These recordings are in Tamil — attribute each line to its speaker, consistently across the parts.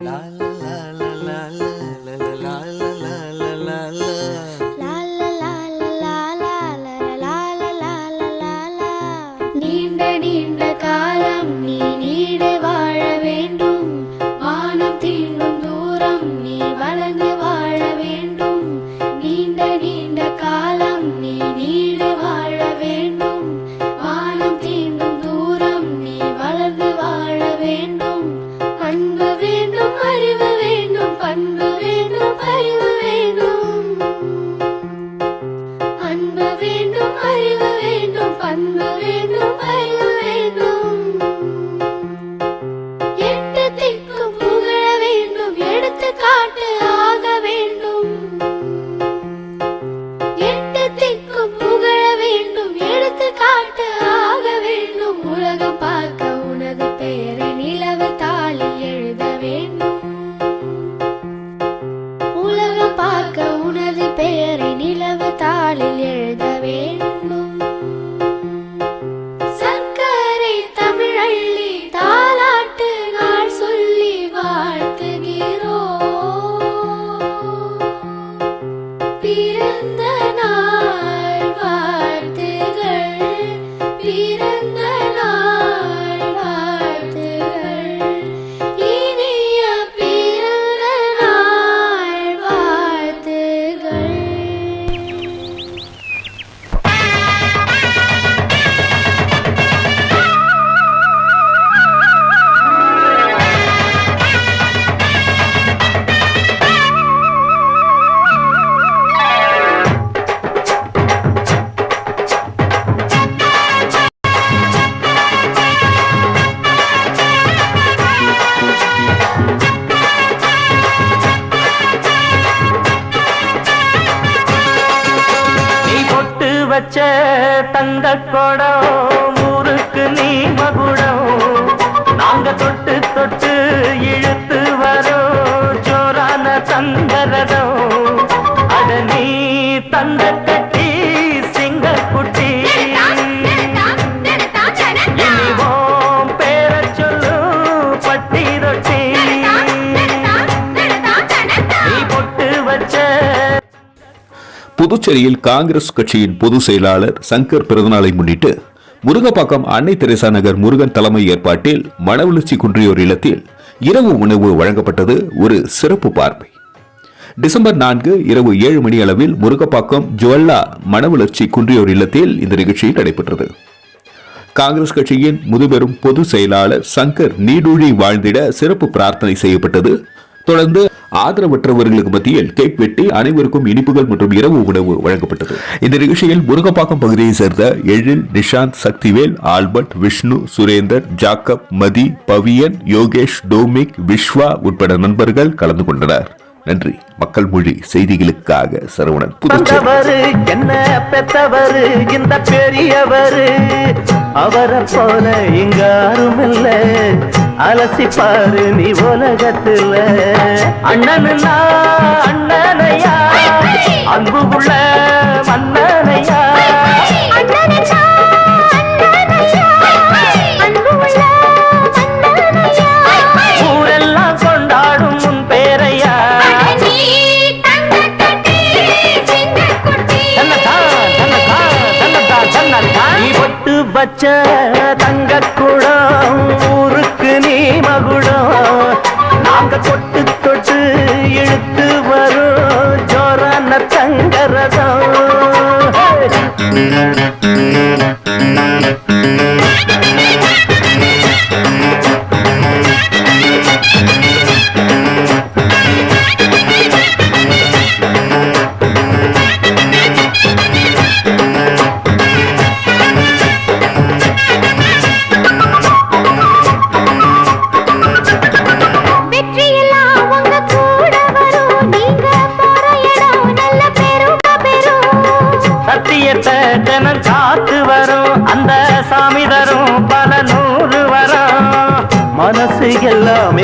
Speaker 1: 啦啦
Speaker 2: 啦啦。வச்ச தந்த கொடம் ஊருக்கு நீ மகுடம் நாங்க தொட்டு தொட்டு இழுத்து வரோம் ஜோரான தங்கரதம் அட நீ தந்த
Speaker 3: புதுச்சேரியில் காங்கிரஸ் கட்சியின் பொதுச் செயலாளர் சங்கர் பிறந்தநாளை முன்னிட்டு முருகப்பாக்கம் அன்னை தெரசா நகர் முருகன் தலைமை ஏற்பாட்டில் மனவளர்ச்சி குன்றியோர் இல்லத்தில் இரவு உணவு வழங்கப்பட்டது ஒரு சிறப்பு பார்வை. டிசம்பர் நான்கு இரவு ஏழு மணி அளவில் முருகப்பாக்கம் ஜுவல்லா மனவளர்ச்சி குன்றியோர் இல்லத்தில் இந்த நிகழ்ச்சி நடைபெற்றது. காங்கிரஸ் கட்சியின் முதுபெரும் பொதுச் செயலாளர் சங்கர் நீடூழி வாழ்ந்திட சிறப்பு பிரார்த்தனை செய்யப்பட்டது. தொடர்ந்து ஆதரவற்றவர்களுக்கு மத்தியில் கேக் வெட்டி அனைவருக்கும் இனிப்புகள் மற்றும் இரவு உணவு வழங்கப்பட்டது. இந்த நிகழ்ச்சியில் முருகப்பாக்கம் பகுதியைச் சேர்ந்த எழில் நிஷாந்த் சக்திவேல் ஆல்பர்ட் விஷ்ணு சுரேந்தர் ஜாக்கப் மதி பவியன் யோகேஷ் டோமிக் விஸ்வா உட்பட நண்பர்கள் கலந்து கொண்டனர். நன்றி. மக்கள் மொழி செய்திகளுக்காக சரவணன் புதுச்சேரி.
Speaker 2: என்ன பெத்தவர் இந்த பெரியவர் அவரை போல இங்க யாரும் அலசி பாரு நீ உலகத்துல. அண்ணனுன்னா அண்ணனையா? அன்பு உள்ள மன்னனையா? ஊரெல்லாம் கொண்டாடும் உன் பேரையா? நீ பொட்டு வச்ச தங்க குடம் நாங்க தொட்டு இழுத்து வரும். ஜோரான தங்கரதம்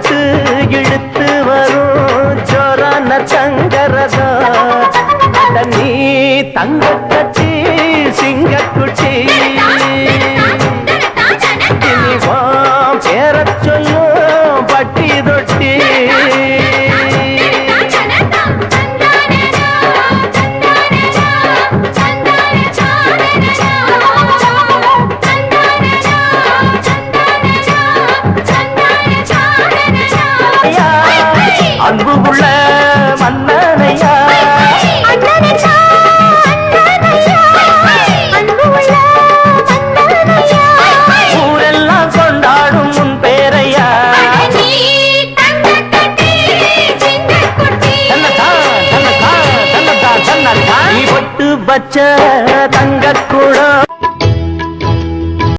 Speaker 1: தாய்
Speaker 4: இழுத்து வரும். ஜோரான சங்கரதம் நீ தங்கக்கட்சி சிங்கக்குச்சி உள்ள